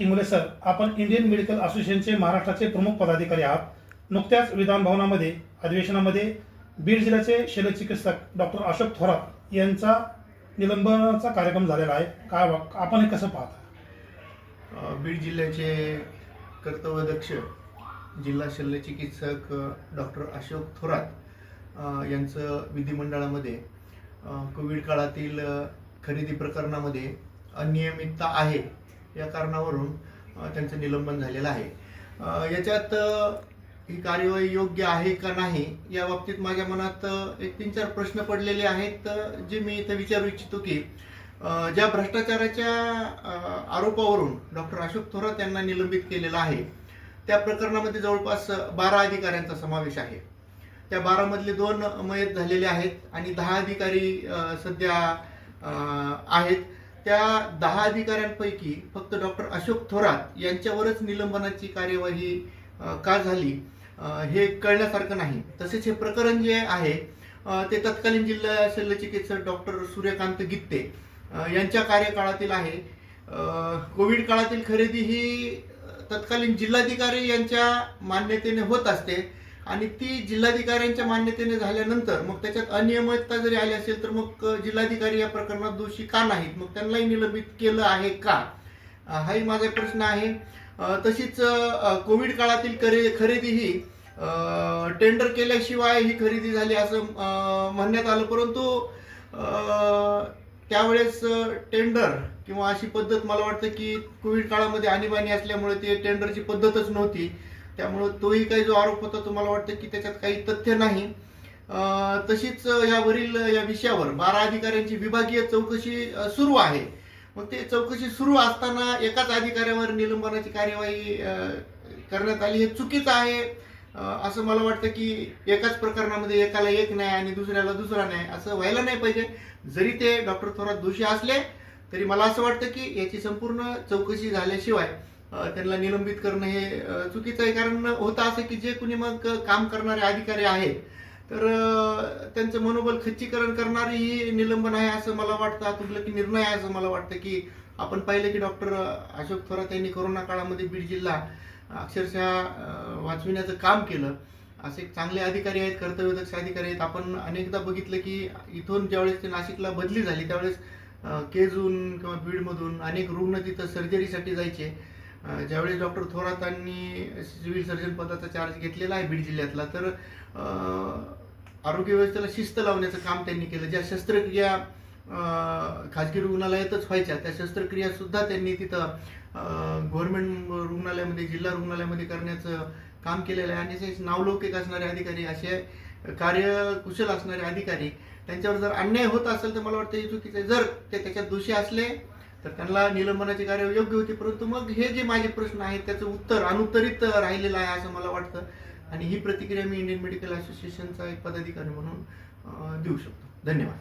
Ingole sir आपण Indian medical असोसिएशनचे महाराष्ट्राचे प्रमुख पदाधिकारी आहात. नुकत्याच विधान भवनामध्ये अधिवेशनामध्ये बीड जिल्ह्याचे शल्यचिकित्सक डॉक्टर अशोक थोरात यांचा निलंबनाचा कार्यक्रम झालेला आहे. काय आपण हे कसं पाहता? बीड जिल्ह्याचे कर्तव्यदक्ष जिल्हा शल्यचिकित्सक डॉक्टर अशोक थोरात यांचं विधिमंडळामध्ये कोविड काळातील खरेदी प्रकरणामध्ये अनियमितता आहे. या कारणावरून त्यांचं निलंबन झालेलं आहे. याच्यात ही कार्यवाही योग्य आहे का नाही या बाबतीत माझ्या मनात एक तीन चार प्रश्न पडलेले आहेत जे मी इथं विचारू इच्छितो की ज्या भ्रष्टाचाराच्या आरोपावरून डॉक्टर अशोक थोरात यांना निलंबित केलेलं आहे त्या प्रकरणामध्ये जवळपास बारा अधिकाऱ्यांचा समावेश आहे. त्या बारामधले दोन मयत झालेले आहेत आणि दहा अधिकारी सध्या आहेत. त्या दहा अधिकाऱ्यांपैकी फक्त डॉक्टर अशोक थोरात यांच्यावरच निलंबनाची कार्यवाही का झाली हे कळण्यासारखं नाही. तसेच हे प्रकरण जे आहे ते तत्कालीन जिल्हा शल्यचिकित्सक डॉक्टर सूर्यकांत गित्ते यांच्या कार्यकाळातील आहे. कोविड काळातील खरेदी ही तत्कालीन जिल्हाधिकारी यांच्या मान्यतेने होत असते. आणि ती जिल्हाधिकाऱ्यांच्या मान्यतेने झाल्यानंतर मग त्याच्यात अनियमितता जरी आली असेल तर मग जिल्हाधिकारी या प्रकरणात दोषी का नाहीत? मग त्यांनाही निलंबित केलं आहे का? हाही माझा प्रश्न आहे. तशीच कोविड काळातील खरे खरेदी ही टेंडर केल्याशिवाय ही खरेदी झाली असं म्हणण्यात आलं. परंतु त्यावेळेस टेंडर किंवा अशी पद्धत मला वाटतं की कोविड काळामध्ये आणीबाणी असल्यामुळे ते टेंडरची पद्धतच नव्हती. त्यामुळं तोही काही जो आरोप होता तो मला वाटतं की त्याच्यात काही तथ्य नाही? तशीच यावरील या विषयावर बारा अधिकाऱ्यांची विभागीय चौकशी सुरू आहे. मग ते चौकशी सुरू असताना एकाच अधिकाऱ्यावर निलंबनाची कार्यवाही करण्यात आली. हे चुकीचं आहे. असं मला वाटतं की एकाच प्रकरणामध्ये एकाला एक नाही आणि दुसऱ्याला दुसरा नाही असं व्हायला नाही पाहिजे. जरी ते डॉक्टर थोरात दोषी असले तरी मला असं वाटतं की याची संपूर्ण चौकशी झाल्याशिवाय त्यांना निलंबित करणं हे चुकीचं आहे. कारण होतं असं की जे कुणी मग काम करणारे अधिकारी आहेत तर त्यांचं मनोबल खच्चीकरण करणारी ही निलंबन आहे असं मला वाटतं. तुमलं की निर्णय आहे असं मला वाटतं की आपण पाहिलं की डॉक्टर अशोक थोरात यांनी कोरोना काळामध्ये बीड जिल्हा अक्षरशः वाचविण्याचं काम केलं. असे चांगले अधिकारी आहेत कर्तव्यदक्ष अधिकारी आहेत. आपण अनेकदा बघितलं की इथून ज्यावेळेस ते नाशिकला बदली झाली त्यावेळेस केजून किंवा बीडमधून अनेक रुग्ण तिथं सर्जरीसाठी जायचे. ज्यावेळी डॉक्टर थोरातांनी सिव्हिल सर्जन पदाचा चार्ज घेतलेला आहे बीड जिल्ह्यातला तर आरोग्य व्यवस्थेला शिस्त लावण्याचं काम त्यांनी केलं. ज्या शस्त्रक्रिया खाजगी रुग्णालयातच व्हायच्या त्या शस्त्रक्रिया सुद्धा त्यांनी तिथं गव्हर्नमेंट रुग्णालयामध्ये जिल्हा रुग्णालयामध्ये करण्याचं काम केलेलं आहे. आणि जे नावलौकिक असणारे अधिकारी असे कार्यकुशल असणारे अधिकारी त्यांच्यावर जर अन्याय होत असेल तर मला वाटतं हे चुकीचं जर ते त्याच्यात दोषी असले तर त्यांना निलंबनाची कार्य योग्य होती. परंतु मग हे जे माझे प्रश्न आहेत त्याचं उत्तर अनुत्तरित राहिलेलं आहे असं मला वाटतं. आणि ही प्रतिक्रिया मी इंडियन मेडिकल असोसिएशनचा एक पदाधिकारी म्हणून देऊ शकतो. धन्यवाद.